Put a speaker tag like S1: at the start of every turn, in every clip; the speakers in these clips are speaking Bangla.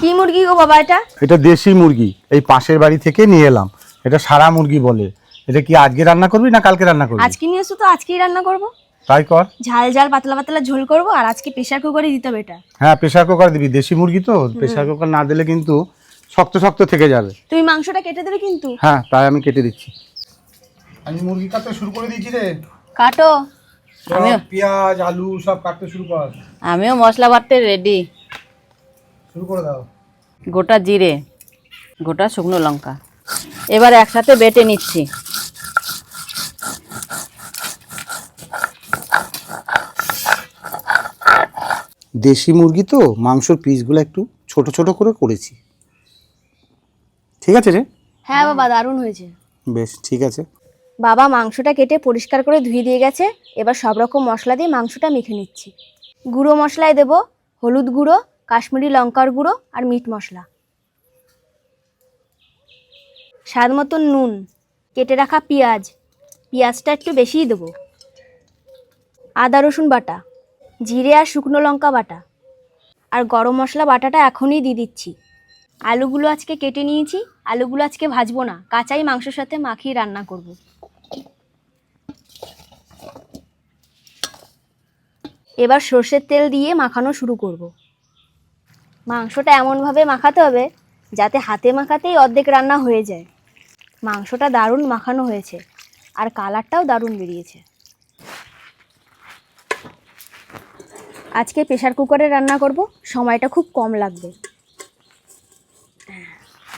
S1: কি মুরগি গো বাবা এটা?
S2: এটা দেশি মুরগি এই পাশের বাড়ি থেকে নিয়ে এলাম। এটা সারা মুরগি বলে। এটা কি আজকে রান্না করবি না কালকে রান্না করবি?
S1: আজকে নিয়ে এসো তো আজকেই রান্না করব।
S2: তাই কর।
S1: ঝাল ঝাল পাতলা পাতলা ঝোল করব আর আজকে প্রেশার কুকারে দিতে হবে এটা।
S2: হ্যাঁ প্রেশার কুকার দিবি দেশি মুরগি তো। প্রেসার কুকার না দিলে কিন্তু শক্ত শক্ত থেকে যাবে।
S1: তুমি মাংসটা কেটে দেবে কিন্তু।
S2: হ্যাঁ তাই আমি কেটে দিচ্ছি। আমি মুরগি কাটতে শুরু করে দিয়েছি রে।
S3: কাটো। আমিও।
S2: পেঁয়াজ আলু সব কাটতে শুরু কর।
S3: আমিও মশলা বাটতে রেডি
S2: শুরু করে দাও।
S3: গোটা জিরে গোটা শুকনো লঙ্কা। এবার একসাথে বেটে নিচ্ছি।
S2: দেশি মুরগি তো মাংসর পিসগুলো একটু ছোট ছোট করে করেছি। ঠিক আছে রে?
S1: হ্যাঁ বাবা দারুণ হয়েছে।
S2: বেশ ঠিক আছে।
S1: বাবা মাংসটা কেটে পরিষ্কার করে ধুয়ে দিয়ে গেছে। এবার সব রকম মশলা দিয়ে মাংসটা মেখে নিচ্ছি। গুঁড়ো মশলায় দেব হলুদ গুঁড়ো কাশ্মীরি লঙ্কার গুঁড়ো আর মিট মশলা। স্বাদ মতন নুন, কেটে রাখা পেঁয়াজ। পেঁয়াজটা একটু বেশিই দেবো। আদা, রসুন বাটা, জিরে আর শুকনো লঙ্কা বাটা। আর গরম মশলা বাটাটা এখনই দিয়ে দিচ্ছি। আলুগুলো আজকে কেটে নিয়েছি। আলুগুলো আজকে ভাজবো না। কাঁচাই মাংসের সাথে মাখিয়ে রান্না করব। এবার সর্ষের তেল দিয়ে মাখানো শুরু করব। মাংসটা এমনভাবে মাখাতে হবে যাতে হাতে মাখাতেই অর্ধেক রান্না হয়ে যায়। মাংসটা দারুণ মাখানো হয়েছে আর কালারটাও দারুণ বেরিয়েছে। আজকে প্রেশার কুকারে রান্না করব, সময়টা খুব কম লাগবে।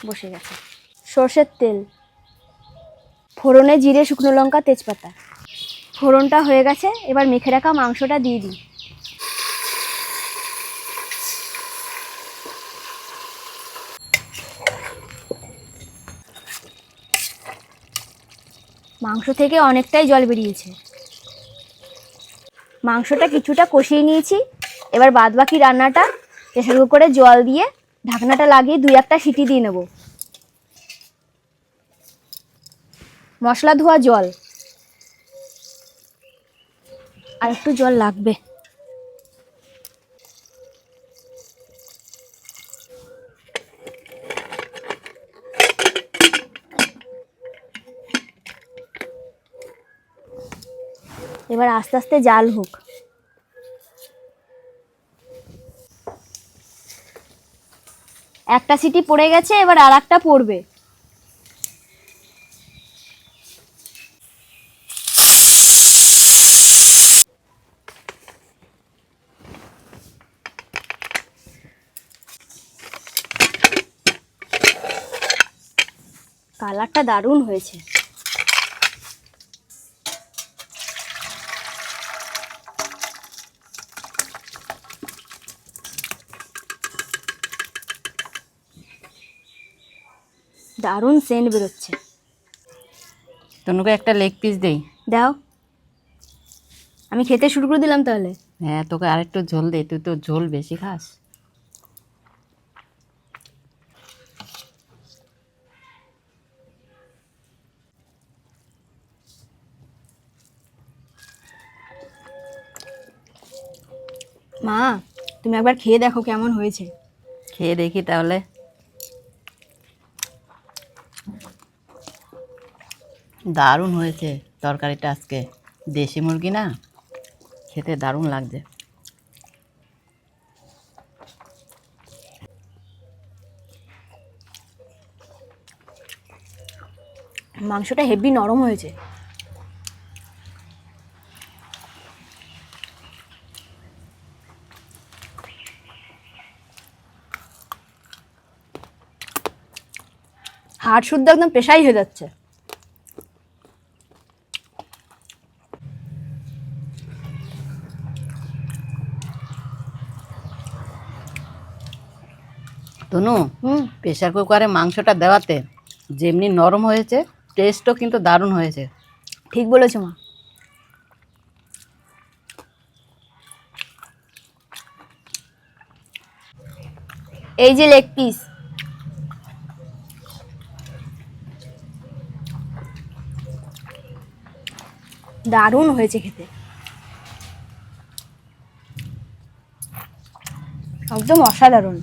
S1: বসে গেছে। সর্ষের তেল, ফোড়নে জিরে, শুকনো লঙ্কা, তেজপাতা। ফোড়নটা হয়ে গেছে, এবার মেখে রাখা মাংসটা দিয়ে দিই। মাংস থেকে অনেকটাই জল বেরিয়েছে। মাংসটা কিছুটা কষিয়ে নিয়েছি। এবার বাদবাকি রান্নাটা প্রেশার কুকারে জল দিয়ে ঢাকনাটা লাগিয়ে দুই একটা সিটি দিয়ে নেব। মশলা ধোয়া জল। আর একটু জল লাগবে। এবার আস্তে আস্তে জাল হোক। একটা সিটি পড়ে গেছে, এবার আর একটা পড়বে। কালারটা দারুণ হয়েছে। দারুণ সেন্ট বেরোচ্ছে।
S3: তনুকে একটা লেগ পিস দেই।
S1: দাও। আমি খেতে শুরু করে দিলাম তাহলে।
S3: হ্যাঁ তোকে আরেকটু ঝোল দে তুই তো ঝোল বেশি খাস।
S1: মা তুমি একবার খেয়ে দেখো কেমন হয়েছে।
S3: খেয়ে দেখি তাহলে। দারুণ হয়েছে তরকারিটা আজকে। দেশি মুরগি না? খেতে দারুণ লাগছে।
S1: মাংসটা হেভি নরম হয়েছে। হাড় শুদ্ধ একদম পেশাই হয়ে যাচ্ছে।
S3: তনু
S1: হুম।
S3: প্রেশার কুকারে মাংসটা দেওয়াতে যেমনি নরম হয়েছে টেস্টও কিন্তু দারুণ হয়েছে।
S1: ঠিক বলেছ মা। এই যে লেগ পিস দারুণ হয়েছে খেতে। একদম অসাধারণ।